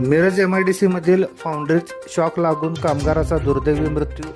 Miraj M I D सीमधील foundries shock लागून कामगाराचा दुर्दैवी मृत्यू.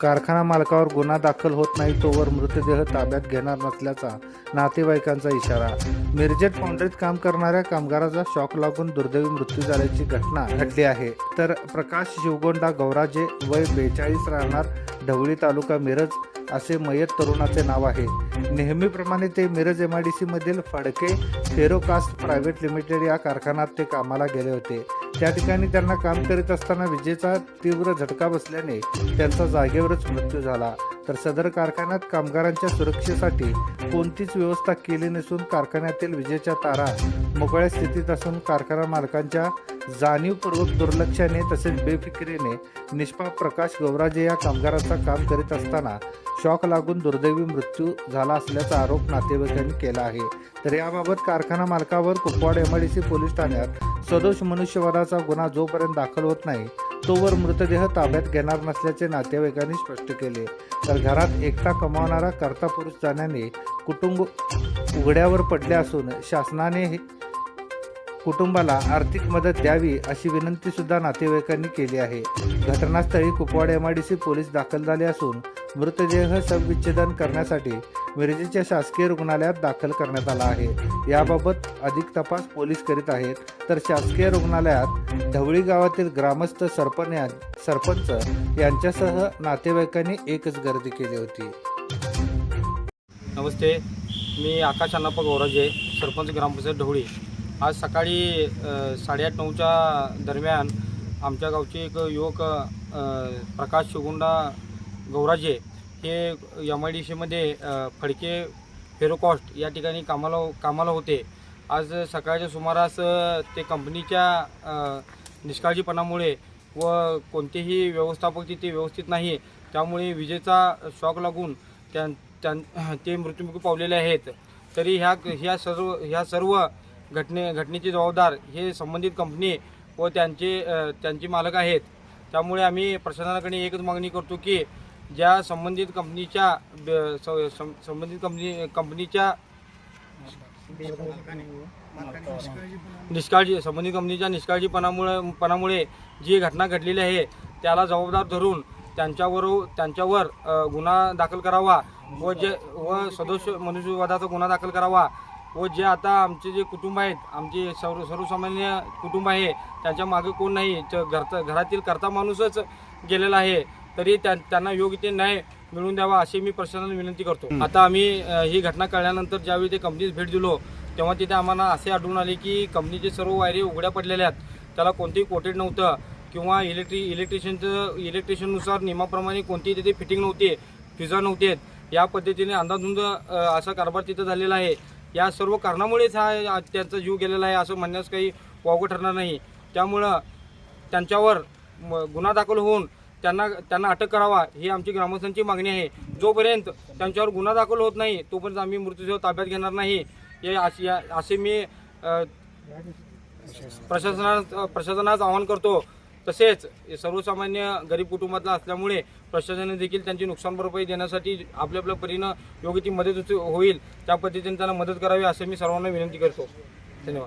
कारखाना मालकावर गुन्हा दाखल होत नाही तोवर मृतदेह ताब्यात घेणार नसल्याचा नातेवाईकांचा इशारा. मिरजेत फाउंड्रीत काम करणाऱ्या कामगाराचा शॉक लागून दुर्दैवी मृत्यू झाल्याची घटना घडली आहे. तर प्रकाश शिवगोंडा गौराजे वय बेचाळीस राहणार ढवळी तालुका मिरज असे मयत तरुणाचे नाव आहे. नेहमीप्रमाणे ते मिरज एम आय डी सीमधील फडके फेरोकास्ट प्रायव्हेट लिमिटेड या कारखान्यात ते कामाला गेले होते. त्या ठिकाणी त्यांना काम करीत असताना विजेचा तीव्र झटका बसल्याने त्यांचा जागेवरच मृत्यू झाला. तर सदर कारखान्यात कामगारांच्या सुरक्षेसाठी कोणतीच व्यवस्था केली नसून कारखान्यातील विजेच्या तारा मोकळ्या स्थितीत असून कारखाना मालकांच्या जाणीवपूर्वक दुर्लक्षाने तसेच बेफिकिरीने निष्पाप प्रकाश गौराजे या कामगाराचा काम करीत असताना शॉक लागून दुर्दैवी मृत्यू झाला असल्याचा आरोप नातेवाईकांनी केला आहे. तर याबाबत कारखाना मालकावर कुपवाड एमआयडीसी पोलीस ठाण्यात सदोष मनुष्यवधाचा गुन्हा जोपर्यंत दाखल होत नाही तोवर मृतदेह ताब्यात घेणार नसल्याचे नातेवाईकांनी स्पष्ट केले. तर घरात एकटा कमावणारा कर्ता पुरुष जाण्याने कुटुंब उघड्यावर पडले असून शासनाने कुटुंबाला आर्थिक मदत द्यावी अशी विनंती सुद्धा नातेवाईकांनी केली आहे. घटनास्थळी कुपवाड एमआयडीसी पोलीस दाखल झाले असून मृतदेह शवविच्छेदन करण्यासाठी मिरजेच्या शासकीय रुग्णालयात दाखल करण्यात आला आहे. याबाबत अधिक तपास पोलीस करीत आहेत. तर शासकीय रुग्णालयात ढवळी गावातील ग्रामस्थ सरपंच सरपंच यांच्यासह नातेवाईकांनी एकच गर्दी केली होती. नमस्ते. मी आकाश अण्णाप्पा गौराजे सरपंच ग्रामपंचायत ढवळी. आज सकाळी साडेआठ नऊच्या दरम्यान आमच्या गावचे एक युवक प्रकाश शिवगुंडा गौराजे हे एम आय डी सीमध्ये फडके फेरोकॉस्ट या ठिकाणी कामाला कामाला होते. आज सकाळच्या सुमारास ते कंपनीच्या निष्काळजीपणामुळे व कोणतेही व्यवस्थापक तिथे व्यवस्थित नाही त्यामुळे विजेचा शॉक लागून त्या त्यां ते मृत्युमुखी पावलेले आहेत. तरी ह्या ह्या सर्व ह्या सर्व घटने घटनेचे जबाबदार हे संबंधित कंपनी व त्यांचे त्यांचे मालक आहेत. त्यामुळे आम्ही प्रशासनाकडे एकच मागणी करतो की ज्या संबंधित कंपनीच्या सं- संबंधित कंपनी कंपनीच्या निष्काळजी संबंधित कंपनीच्या निष्काळजीपणामुळे पणामुळे जी घटना घडलेली आहे त्याला जबाबदार धरून त्यांच्यावर त्यांच्यावर गुन्हा दाखल करावा व जे व सदोष मनुष्यवादाचा गुन्हा दाखल करावा व जे आता आमचे जे कुटुंब आहेत आमचे सर्व सर्वसामान्य कुटुंब आहे त्यांच्या मागे कोण नाही घरचा घरातील करता माणूसच गेलेला आहे तरी त्या त्यांना योग्य ते न्याय मिळवून द्यावा अशी मी प्रशासनाला विनंती करतो. आता आम्ही ही घटना कळल्यानंतर ज्यावेळी ते कंपनीत भेट दिलो तेव्हा तिथे आम्हाला असे आढळून आले की कंपनीचे सर्व वायरी उघड्या पडलेल्या आहेत. त्याला कोणतेही कोटेड नव्हतं किंवा इलेक्ट्रि इलेक्ट्रिशियनचं इलेक्ट्रिशियननुसार नियमाप्रमाणे कोणतीही तिथे फिटिंग नव्हती फिजा नव्हते या पद्धतीने अंदाधुंद असा कारभार तिथं झालेला आहे. या सर्व कारणामुळेच हा त्यांचा जीव गेलेला आहे असं म्हणण्यास काही वावगं ठरणार नाही. त्यामुळं त्यांच्यावर म- गुन्हा दाखल होऊन त्यांना त्यांना अटक करावा ही आमची ग्रामस्थांची मागणी आहे. जोपर्यंत त्यांच्यावर गुन्हा दाखल होत नाही तोपर्यंत आम्ही मृत्यूदेह ताब्यात घेणार नाही. हे अशी या- असे मी प्रशासना प्रशासनास आवाहन करतो. तसेच सर्वसामान्य गरीब कुटुंबातला असल्यामुळे प्रशासनाने देखील त्यांची नुकसान भरपाई देण्यासाठी आपल्या आपल्या परीनं योग्य ती मदत होईल त्या पद्धतीने त्यांना मदत करावी असं मी सर्वांना विनंती करतो. धन्यवाद.